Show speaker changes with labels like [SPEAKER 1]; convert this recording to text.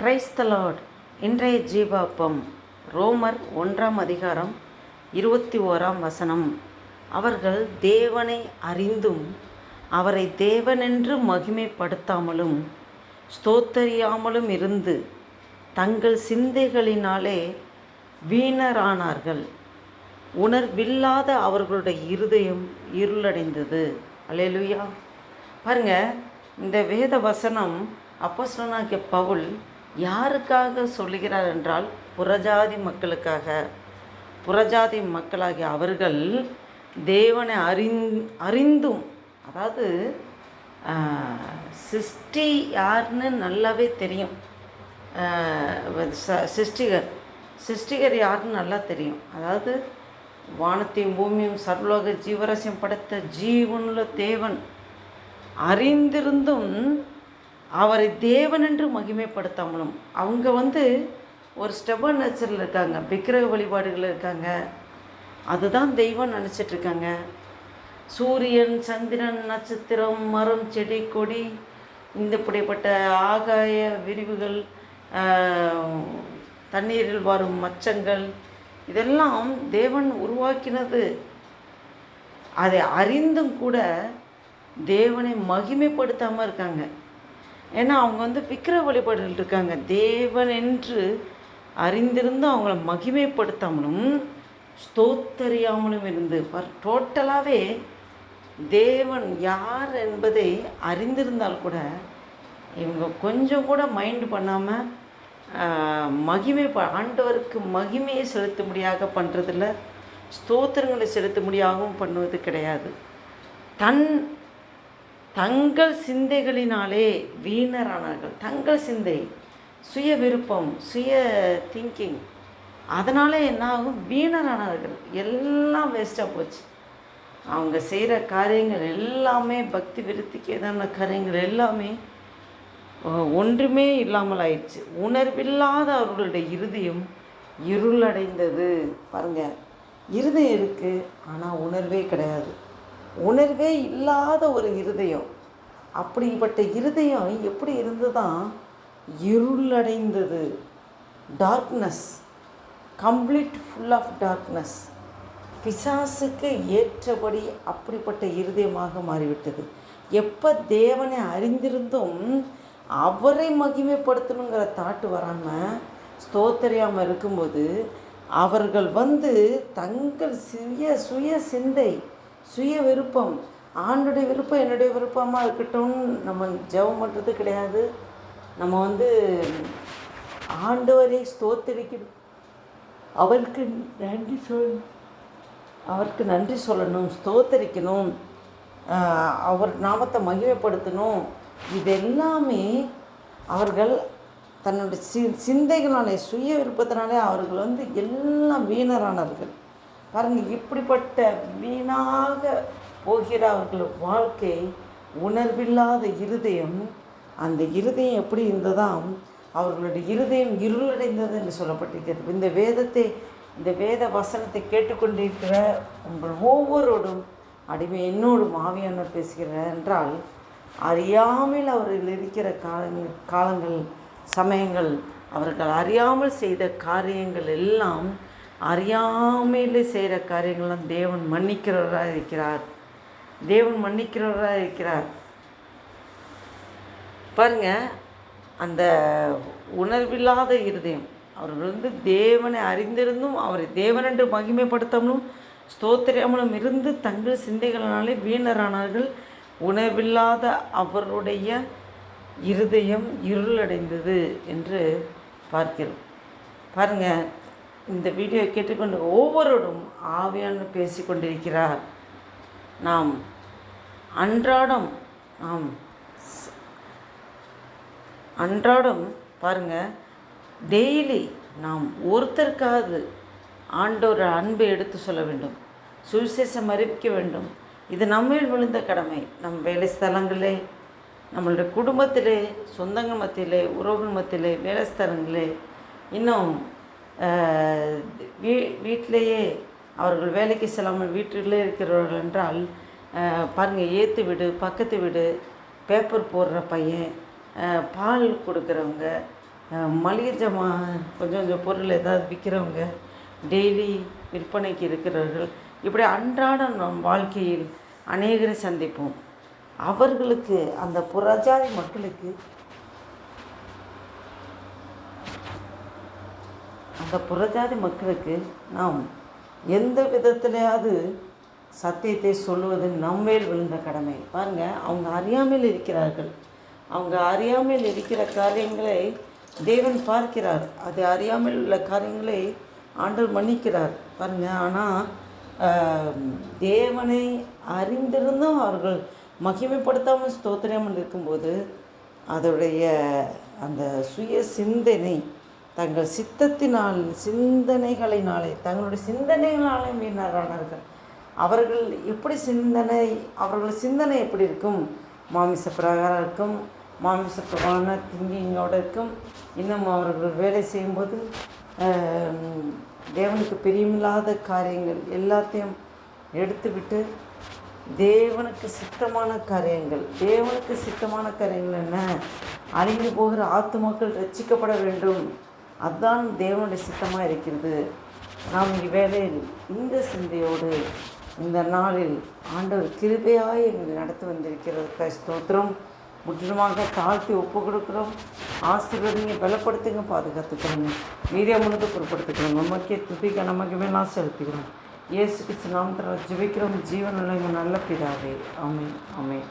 [SPEAKER 1] கிரைஸ்தலாட் இன்றைய ஜீவாப்பம் ரோமர் ஒன்றாம் அதிகாரம் இருபத்தி ஓராம் வசனம். அவர்கள் தேவனை அறிந்தும் அவரை தேவனென்று மகிமைப்படுத்தாமலும் ஸ்தோத்தரியாமலும் இருந்து தங்கள் சிந்தைகளினாலே வீணரானார்கள். உணர்வில்லாத அவர்களுடைய இருதயம் இருளடைந்தது. அலையலுயா பாருங்க இந்த வேத வசனம் அப்போஸ்தலனாகிய பவுல் யாருக்காக சொல்லுகிறார் என்றால் புறஜாதி மக்களுக்காக. புறஜாதி மக்களாகிய அவர்கள் தேவனை அறிந் அறிந்தும் அதாவது சிஷ்டி சிருஷ்டி யாருன்னு நல்லாவே தெரியும். ச- சிருஷ்டிகர். சிருஷ்டிகர் யாருன்னு நல்லா தெரியும். அதாவது வானத்தையும் பூமியும் சர்வலோக ஜீவரசியம் படைத்த ஜீவனுள்ள தேவன். அறிந்திருந்தும் அவரை தேவன் என்று மகிமைப்படுத்தாமலும் அவங்க வந்து ஒரு ஸ்டெபன் நேச்சரில் இருக்காங்க. விக்கிரக வழிபாடுகள் இருக்காங்க. அதுதான் தெய்வம் நினச்சிட்ருக்காங்க சூரியன் சந்திரன் நட்சத்திரம் மரம் செடி கொடி இந்த இப்படிப்பட்ட ஆகாய விரிவுகள் தண்ணீரில் வரும் மச்சங்கள் இதெல்லாம் தேவன் உருவாக்கினது. அதை அறிந்தும் கூட தேவனை மகிமைப்படுத்தாமல் இருக்காங்க. ஏன்னா அவங்க வந்து விக்கிர வழிபாடுகள் இருக்காங்க. தேவன் என்று அறிந்திருந்து அவங்கள மகிமைப்படுத்தாமலும் ஸ்தோத்தறியாமலும் இருந்து. டோட்டலாகவே தேவன் யார் என்பதை அறிந்திருந்தால் கூட இவங்க கொஞ்சம் கூட மைண்ட் பண்ணாமல் மகிமை ப- ஆண்டவருக்கு மகிமையை செலுத்தும்படியாக பண்ணுறதில்ல ஸ்தோத்திரங்களை செலுத்தும்படியாகவும் பண்ணுவது கிடையாது. தன் தங்கள் சிந்தைகளினாலே வீணரானார்கள். தங்கள் சிந்தை சுய விருப்பம் சுய திங்கிங் அதனாலே என்ன ஆகும் வீணரானார்கள். எல்லாம் வேஸ்ட்டாக போச்சு. அவங்க செய்கிற காரியங்கள் எல்லாமே பக்தி விருத்திக்கு எதான காரியங்கள் எல்லாமே ஒன்றுமே இல்லாமல் ஆயிடுச்சு. உணர்வில்லாத அவர்களுடைய இருதயம் இருளடைந்தது. பாருங்கள் இருதயம் இருக்குது ஆனால் உணர்வே கிடையாது. உணர்வே இல்லாத ஒரு இருதயம். அப்படிப்பட்ட இருதயம் எப்படி இருந்துதான் இருளடைந்தது. Darkness complete full of darkness பிசாசுக்கு ஏற்றபடி அப்படிப்பட்ட இருதயமாக மாறிவிட்டது. எப்போ தேவனை அறிந்திருந்தும் அவரை மகிமைப்படுத்தணுங்கிற தாட்டு வராமல் ஸ்தோத்தரியாமல் இருக்கும்போது அவர்கள் வந்து தங்கள் சுய சுய சிந்தை சுய விருப்பம். ஆண்டுடைய விருப்பம் என்னுடைய விருப்பமாக இருக்கட்டும்னு நம்ம ஜெபம் பண்ணுறது கிடையாது. நம்ம வந்து ஆண்டவரை ஸ்தோத்தரிக்கணும். அவருக்கு நன்றி சொல் அவருக்கு நன்றி சொல்லணும் ஸ்தோத்தரிக்கணும். அவர் நாமத்தை மகிமைப்படுத்தணும். இது எல்லாமே அவர்கள் தன்னுடைய சி சிந்தைகளான சுய விருப்பத்தினாலே அவர்கள் வந்து எல்லாம் வீணரானார்கள் பாருங்கள் இப்படிப்பட்ட வீணாக போகிற அவர்கள் வாழ்க்கை உணர்வில்லாத இருதயம் அந்த இருதயம் எப்படி இருந்ததாம்? அவர்களுடைய இருதயம் இருளடைந்தது என்று சொல்லப்பட்டிருக்கிறது. இந்த வேதத்தை இந்த வேத வசனத்தை கேட்டுக்கொண்டிருக்கிற உங்கள் ஒவ்வொருவரும் அடிமை என்னோடும் ஆவியானவர் பேசுகிறார் என்றால் அறியாமல் அவர்கள் இருக்கிற காலங்கள் காலங்கள் சமயங்கள் அவர்கள் அறியாமல் செய்த காரியங்கள் எல்லாம் அறியாமையிலே செய்கிற காரியங்கள்லாம் தேவன் மன்னிக்கிறவராக இருக்கிறார். தேவன் மன்னிக்கிறவராக இருக்கிறார். பாருங்கள் அந்த உணர்வில்லாத இருதயம் அவர்கள் வந்து தேவனை அறிந்திருந்தும் அவரை தேவனென்று மகிமைப்படுத்தாமலும் ஸ்தோத்திராமலும் இருந்து தங்கள் சிந்தைகளினாலே வீணரானார்கள். உணர்வில்லாத அவருடைய இருதயம் இருளடைந்தது என்று பார்க்கிறோம். பாருங்கள் இந்த வீடியோ கேட்டுக்கொண்டு ஒவ்வொருவரும் ஆவியான பேசிக்கொண்டிருக்கிறார். நாம் அன்றாடம் நாம் அன்றாடம் பாருங்கள் டெய்லி நாம் ஒருத்தருக்காவது ஆண்டோர் அன்பை எடுத்து சொல்ல வேண்டும். சுவிசேஷம் அறிவிக்க வேண்டும். இது நம்மில் விழுந்த கடமை. நம் வேலை ஸ்தலங்களே நம்மளுடைய குடும்பத்திலே சொந்தங்கள் மத்தியிலே உறவுகள் மத்தியிலே வேலை ஸ்தலங்களே இன்னும் வீ வீட்டிலேயே அவர்கள் வேலைக்கு செல்லாமல் வீட்டிலே இருக்கிறவர்கள் என்றால் பாருங்கள் ஏற்று வீடு பக்கத்து வீடு பேப்பர் போடுற பையன் பால் கொடுக்குறவங்க மளிகை ஜாமான் கொஞ்சம் கொஞ்சம் பொருள் ஏதாவது விற்கிறவங்க டெய்லி விற்பனைக்கு இருக்கிறவர்கள் இப்படி அன்றாட நம் வாழ்க்கையில் அநேகரை சந்திப்போம். அவர்களுக்கு அந்த புறஜாதி மக்களுக்கு அந்த புறஜாதி மக்களுக்கு நாம் எந்த விதத்திலையாவது சத்தியத்தை சொல்லுவது நம்மேல் விழுந்த கடமை. பாருங்க அவங்க அறியாமல் இருக்கிறார்கள். அவங்க அறியாமல் இருக்கிற காரியங்களை தேவன் பார்க்கிறார். அது அறியாமல் உள்ள காரியங்களை ஆண்டவர் மன்னிக்கிறார். பாருங்க ஆனால் தேவனை அறிந்திருந்தும் அவர்கள் மகிமைப்படுத்தாமல் ஸ்தோத்திராமல் இருக்கும்போது அதோடைய அந்த சுய சிந்தனை தங்கள் சித்தத்தினால் சிந்தனைகளினாலே தங்களுடைய சிந்தனைகளாலே மீனரானார்கள் அவர்கள் எப்படி சிந்தனை அவர்கள் சிந்தனை எப்படி இருக்கும்? மாமிச பிரகாரம் இருக்கும் மாமிச பிரமான திங்கிங்கோடு இருக்கும். இன்னும் அவர்கள் வேலை செய்யும்போது தேவனுக்கு பிரியமில்லாத காரியங்கள் எல்லாத்தையும் எடுத்துவிட்டு தேவனுக்கு சித்தமான காரியங்கள். தேவனுக்கு சித்தமான காரியங்கள் என்ன? அழிந்து போகிற ஆத்துமாக்கள் ரட்சிக்கப்பட வேண்டும். அதுதான் தேவனுடைய சித்தமாக இருக்கிறது. நாம் இவ்வேளையில் இந்த சிந்தையோடு இந்த நாளில் ஆண்டவர் கிருபையாய் எங்களை நடத்தி வந்திருக்கிறது. ஸ்தோத்திரம். முற்றிலுமாக தாழ்த்தி ஒப்பு கொடுக்குறோம். ஆசீர்வதிங்க பலப்படுத்துங்க பாதுகாத்துக்கிறோங்க. மீடியா முழுக்க பொருட்படுத்திக்கிறோம் நமக்கே துதிக்க நமக்கு வேணாம் செலுத்திக்கிறோம் இயேசு கிறிஸ்து நாமத்தில் ஜெபிக்கிறோம். ஜீவனுள்ள நல்ல பிதாவே. அமை ஆமென்.